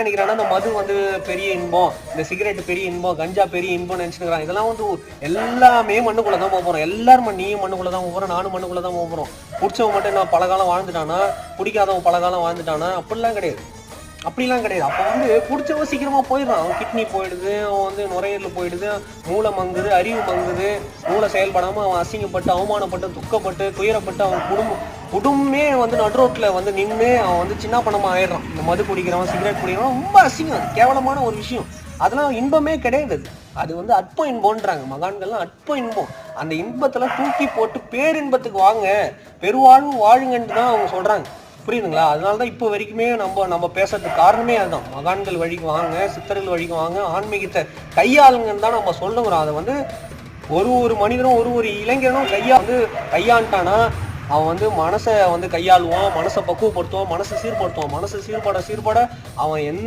நினைக்கிறான்னா அந்த மது வந்து பெரிய இன்பம் இந்த சிகரெட் பெரிய இன்பம் கஞ்சா பெரிய இன்பம் நினைச்சுக்கிறாங்க இதெல்லாம் வந்து எல்லாமே மண்ணுக்குள்ள தான் போக போறோம். எல்லாரும் நீயும் மண்ணுக்குள்ள தான் போக போறோம் நானும் மண்ணுக்குள்ள தான் போக போறோம். பிடிச்சவன் மட்டும் நான் பல காலம் வாழ்ந்துட்டானா? பிடிக்காதவன் பல காலம் வாழ்ந்துட்டானா? அப்படிலாம் கிடையாது. அப்படிலாம் கிடையாது. அப்போ வந்து பிடிச்சவன் சீக்கிரமா போயிடுறான். அவன் கிட்னி போயிடுது அவன் வந்து நுரையீரல் போயிடுது மூளை மங்குது அறிவு மங்குது மூளை செயல்படாமல் அவன் அசிங்கப்பட்டு அவமானப்பட்டு துக்கப்பட்டு துயரப்பட்டு அவன் குடும்பம் குடும்பமே வந்து நடுரோட்ல வந்து நின்று அவன் வந்து சின்ன பணமாக ஆயிடுறான். இந்த மது குடிக்கிறவன் சிகரெட் குடிக்கிறவன் ரொம்ப அசிங்கம். கேவலமான ஒரு விஷயம். அதெல்லாம் இன்பமே கிடையாது அது. வந்து அற்ப இன்பம்ன்றாங்க. மகான்கள்லாம் அற்ப இன்பம். அந்த இன்பத்தில் தூக்கி போட்டு பேரின்பத்துக்கு வாங்க. பெருவாழ்வு வாழுங்கன்ட்டு தான் அவங்க சொல்கிறாங்க புரியுதுங்களா? அதனால தான் இப்போ வரைக்குமே நம்ம நம்ம பேசுறதுக்கு காரணமே அதுதான். மகான்கள் வழிக்கு வாங்க சித்தர்கள் வழிக்கு வாங்க ஆன்மீகத்தை கையாளுங்கன்னு தான் நம்ம சொல்லுங்கிறோம் அதை வந்து ஒரு ஒரு மனிதனும் ஒரு ஒரு இளைஞனும் கையா வந்து கையாண்டானா அவன் வந்து மனசை வந்து கையாளுவான் மனசை பக்குவப்படுத்துவான் மனசை சீர்படுத்துவான். மனசை சீர்பட சீர்பட அவன் எந்த